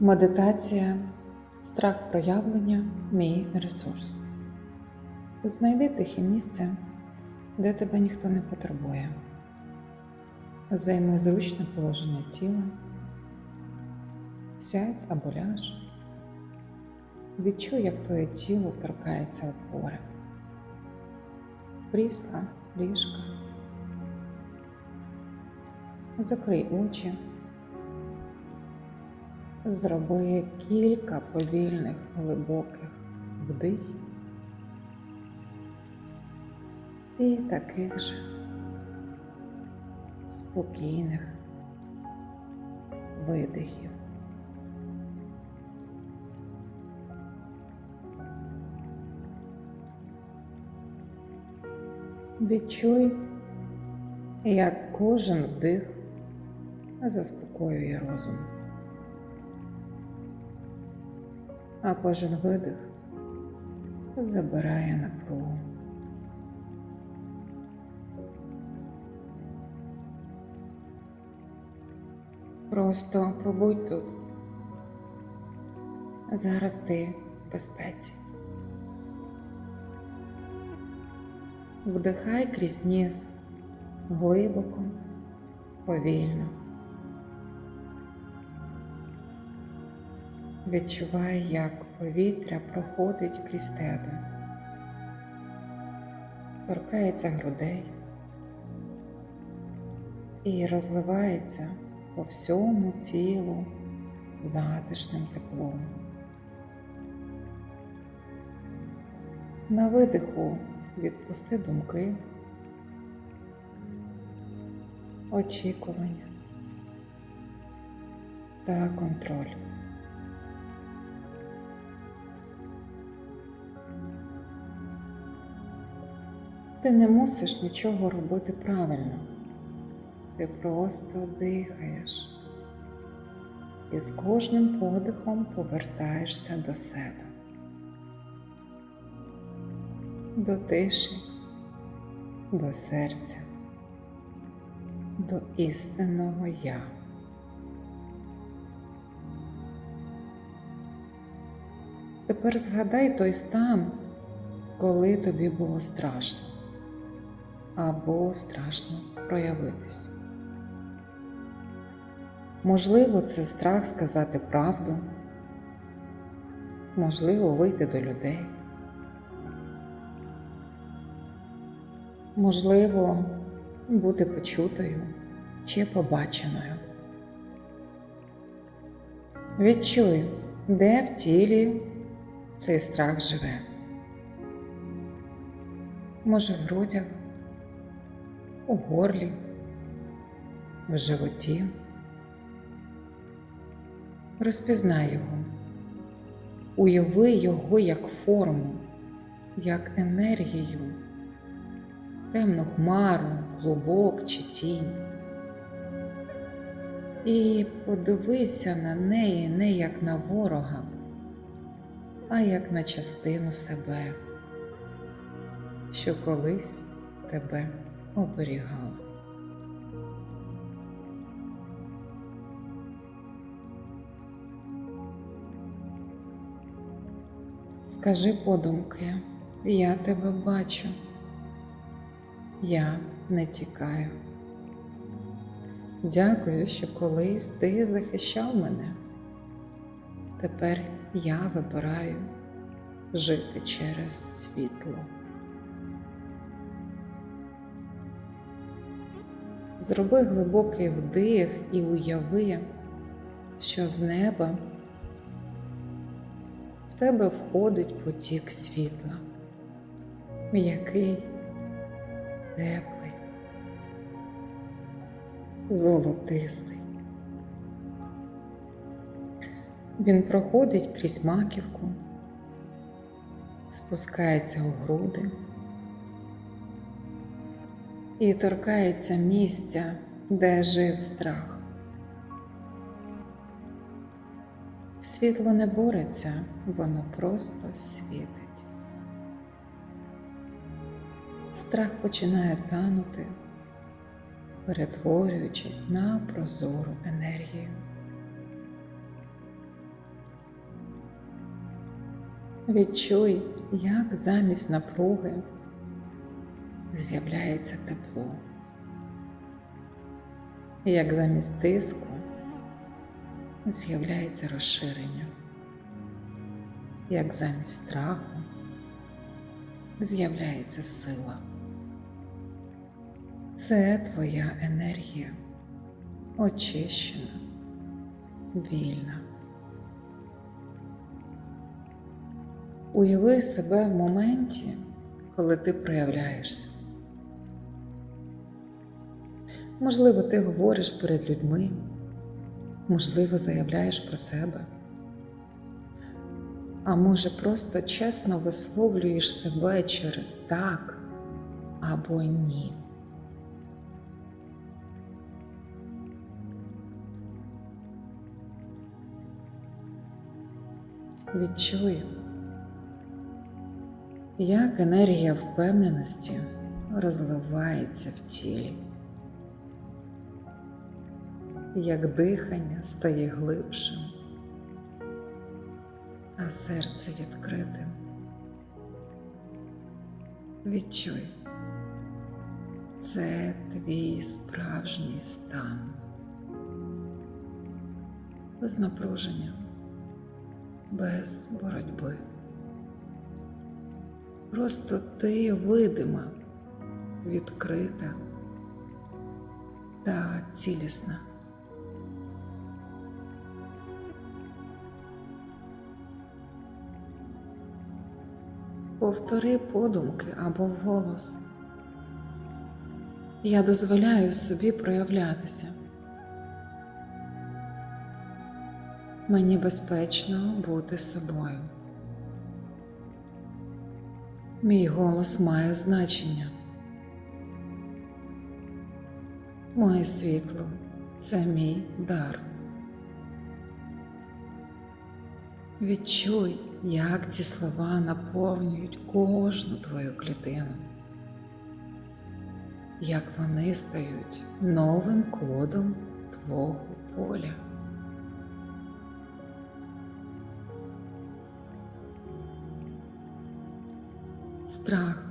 Медитація, страх проявлення, мій ресурс. Знайди тихе місце, де тебе ніхто не потребує. Займи зручне положення тіла, сядь або ляж. Відчуй, як твоє тіло торкається опори, крісла, ліжка. Закрий очі. Зроби кілька повільних глибоких вдихів і таких же спокійних видихів. Відчуй, як кожен вдих заспокоює розум. А кожен видих забирає напругу. Просто побудь тут. Зараз ти в безпеці. Вдихай крізь ніс глибоко, повільно. Відчувай, як повітря проходить крізь тебе, торкається грудей і розливається по всьому тілу затишним теплом. На видиху відпусти думки, очікування та контроль. Ти не мусиш нічого робити правильно. Ти просто дихаєш і з кожним подихом повертаєшся до себе, до тиші, до серця, до істинного я. Тепер згадай той стан, коли тобі було страшно або страшно проявитись. Можливо, це страх сказати правду, можливо, вийти до людей. Можливо, бути почутою чи побаченою. Відчуй, де в тілі цей страх живе. Може, в грудях, у горлі, в животі. Розпізнай його, уяви його як форму, як енергію, темну хмару, клубок чи тінь. І подивися на неї не як на ворога, а як на частину себе, що колись тебе оберігала. Скажи подумки, я тебе бачу, я не тікаю. Дякую, що колись ти захищав мене. Тепер я вибираю жити через світло. Зроби глибокий вдих і уяви, що з неба в тебе входить потік світла, м'який, теплий, золотистий. Він проходить крізь маківку, спускається у груди і торкається місця, де жив страх. Світло не бореться, воно просто світить. Страх починає танути, перетворюючись на прозору енергію. Відчуй, як замість напруги з'являється тепло, як замість тиску з'являється розширення, як замість страху з'являється сила. Це твоя енергія, очищена, вільна. Уяви себе в моменті, коли ти проявляєшся. Можливо, ти говориш перед людьми, можливо, заявляєш про себе, а може, просто чесно висловлюєш себе через так або ні. Відчуй, як енергія впевненості розливається в тілі, як дихання стає глибшим, а серце відкритим. Відчуй, це твій справжній стан без напруження без боротьби. Просто ти видима, відкрита та цілісна. Повтори подумки або вголос. Я дозволяю собі проявлятися. Мені безпечно бути собою. Мій голос має значення. Моє світло це мій дар. Відчуй, як ці слова наповнюють кожну твою клітину, як вони стають новим кодом твого поля. Страх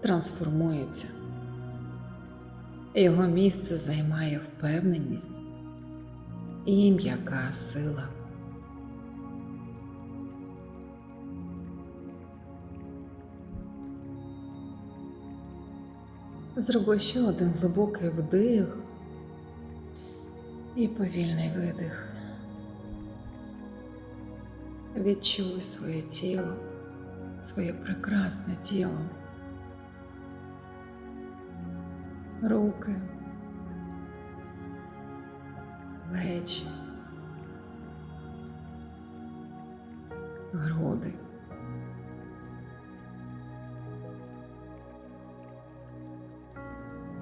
трансформується. Його місце займає впевненість і м'яка сила. Зроби ще один глибокий вдих і повільний видих. Відчуй своє тіло своє прекрасне тіло, руки, плечі, груди.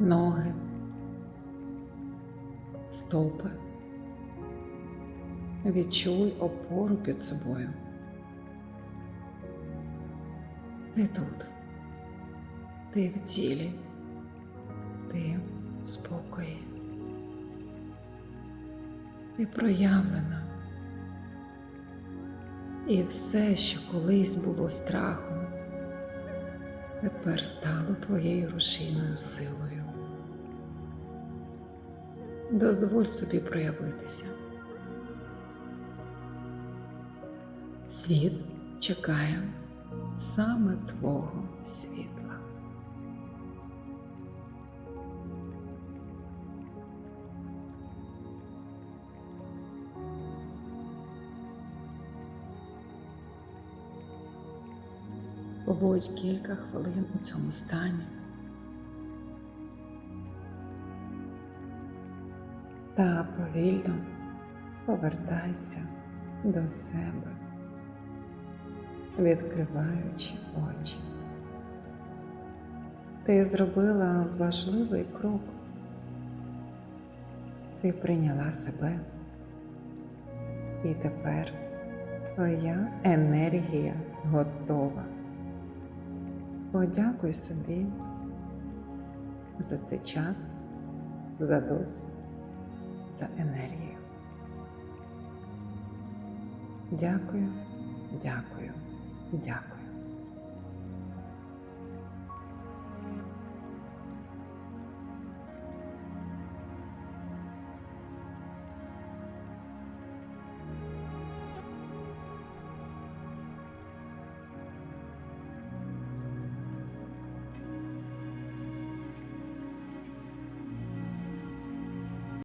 Ноги, стопи. Відчуй опору під собою. Ти тут, ти в тілі, ти в спокої, ти проявлена. І все, що колись було страхом, тепер стало твоєю рушійною силою. Дозволь собі проявитися. Світ чекає саме Твого світла. Побудь кілька хвилин у цьому стані. Та повільно повертайся до себе відкриваючи очі. Ти зробила важливий крок. Ти прийняла себе, і тепер твоя енергія готова. Подякуй собі за цей час, за досвід, за енергію. Дякую, дякую. Дякую.